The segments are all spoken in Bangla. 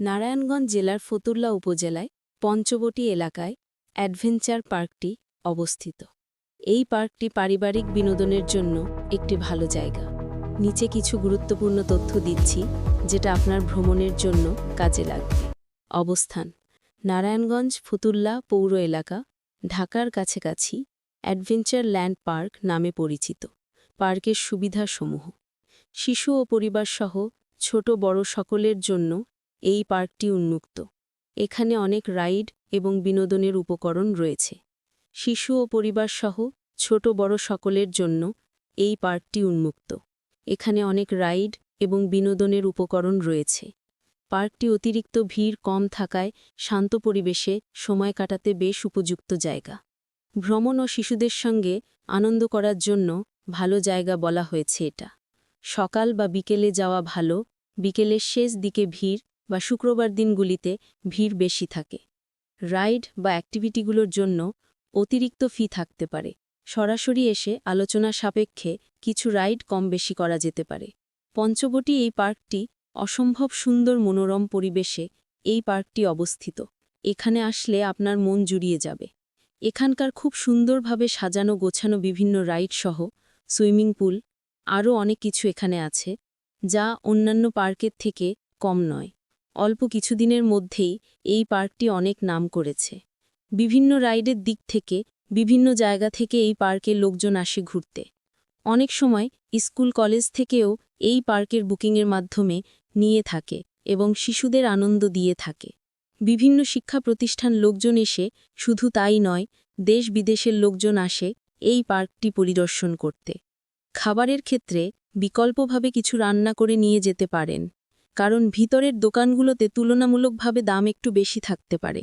নারায়ণগঞ্জ জেলার ফতুল্লা উপজেলায় পঞ্চবটি এলাকায় অ্যাডভেঞ্চার পার্কটি অবস্থিত। এই পার্কটি পারিবারিক বিনোদনের জন্য একটি ভালো জায়গা। নিচে কিছু গুরুত্বপূর্ণ তথ্য দিচ্ছি, যেটা আপনার ভ্রমণের জন্য কাজে লাগবে। অবস্থান, নারায়ণগঞ্জ ফতুল্লা পৌর এলাকা, ঢাকার কাছাকাছি অ্যাডভেঞ্চার ল্যান্ড পার্ক নামে পরিচিত। পার্কের সুবিধাসমূহ, শিশু ও পরিবারসহ ছোট বড় সকলের জন্য এই পার্কটি উন্মুক্ত। এখানে অনেক রাইড এবং বিনোদনের উপকরণ রয়েছে। শিশু ও পরিবারসহ ছোট বড় সকলের জন্য এই পার্কটি উন্মুক্ত। এখানে অনেক রাইড এবং বিনোদনের উপকরণ রয়েছে। পার্কটি অতিরিক্ত ভিড় কম থাকায় শান্ত পরিবেশে সময় কাটাতে বেশ উপযুক্ত জায়গা। ভ্রমণ ও শিশুদের সঙ্গে আনন্দ করার জন্য ভালো জায়গা বলা হয়েছে এটা। সকাল বা বিকেলে যাওয়া ভালো, বিকেলের শেষ দিকে ভিড় বা শুক্রবার দিনগুলিতে ভিড় বেশি থাকে। রাইড বা অ্যাক্টিভিটিগুলোর জন্য অতিরিক্ত ফি থাকতে পারে। সরাসরি এসে আলোচনা সাপেক্ষে কিছু রাইড কম বেশি করা যেতে পারে। পঞ্চবটি এই পার্কটি অসম্ভব সুন্দর মনোরম পরিবেশে এই পার্কটি অবস্থিত। এখানে আসলে আপনার মন জুড়িয়ে যাবে। এখানকার খুব সুন্দরভাবে সাজানো গোছানো বিভিন্ন রাইড সহ সুইমিং পুল, আরও অনেক কিছু এখানে আছে, যা অন্যান্য পার্কের থেকে কম নয়। অল্প কিছুদিনের মধ্যেই এই পার্কটি অনেক নাম করেছে। বিভিন্ন রাইডের দিক থেকে, বিভিন্ন জায়গা থেকে এই পার্কে লোকজন আসে ঘুরতে। অনেক সময় স্কুল কলেজ থেকেও এই পার্কের বুকিংয়ের মাধ্যমে নিয়ে থাকে এবং শিশুদের আনন্দ দিয়ে থাকে। বিভিন্ন শিক্ষা প্রতিষ্ঠান লোকজন এসে শুধু তাই নয়, দেশ বিদেশের লোকজন আসে এই পার্কটি পরিদর্শন করতে। খাবারের ক্ষেত্রে বিকল্পভাবে কিছু রান্না করে নিয়ে যেতে পারেন। কারণ ভিতরের দোকানগুলোতে তুলনামূলকভাবে দাম একটু বেশি থাকতে পারে।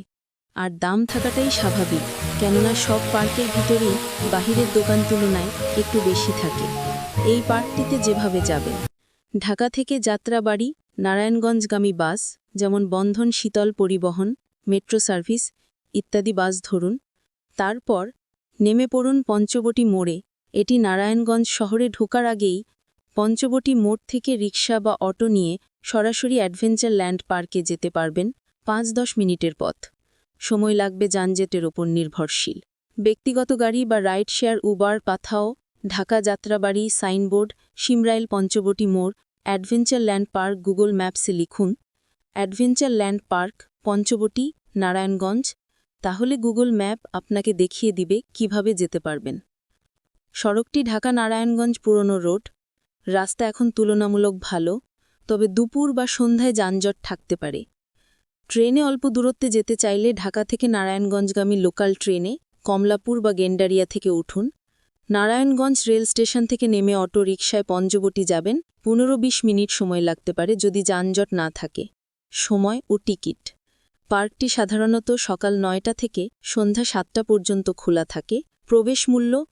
আর দাম থাকাটাই স্বাভাবিক, কেননা সব পার্কের ভিতরেই বাহিরের দোকান তুলনায় একটু বেশি থাকে। এই পার্কটিতে যেভাবে যাবে ঢাকা থেকে যাত্রাবাড়ি, নারায়ণগঞ্জগামী বাস, যেমন বন্ধন শীতল পরিবহন, মেট্রো সার্ভিস ইত্যাদি বাস ধরুন। তারপর নেমে পড়ুন পঞ্চবটি মোড়ে। এটি নারায়ণগঞ্জ শহরে ঢোকার আগেই পঞ্চবটি মোড় থেকে রিক্সা বা অটো নিয়ে সরাসরি অ্যাডভেঞ্চার ল্যান্ড পার্কে যেতে পারবেন পাঁচ দশ মিনিটের পথ। সময় লাগবে যানজেটের ওপর নির্ভরশীল। ব্যক্তিগত গাড়ি বা ride share Uber, Pathao, Dhaka Jatrabari, signboard, Shimrail Panchabati মোড়, অ্যাডভেঞ্চার ল্যান্ড পার্ক, গুগল ম্যাপসে লিখুন, adventure land park, Panchabati, Narayanganj তাহলে গুগল ম্যাপ আপনাকে দেখিয়ে দিবে কীভাবে যেতে পারবেন। সড়কটি ঢাকা নারায়ণগঞ্জ পুরনো রোড রাস্তা এখন তুলনামূলক ভালো, তবে দুপুর বা সন্ধ্যায় যানজট থাকতে পারে। ট্রেনে অল্প দূরত্বে যেতে চাইলে ঢাকা থেকে নারায়ণগঞ্জগামী লোকাল ট্রেনে কমলাপুর বা গেন্ডারিয়া থেকে উঠুন। নারায়ণগঞ্জ রেল স্টেশন থেকে নেমে অটো রিকশায় পঞ্চবটি যাবেন। পনেরো বিশ মিনিট সময় লাগতে পারে যদি যানজট না থাকে। সময় ও টিকিট। পার্কটি সাধারণত সকাল নয়টা থেকে সন্ধ্যা সাতটা পর্যন্ত খোলা থাকে। প্রবেশ মূল্য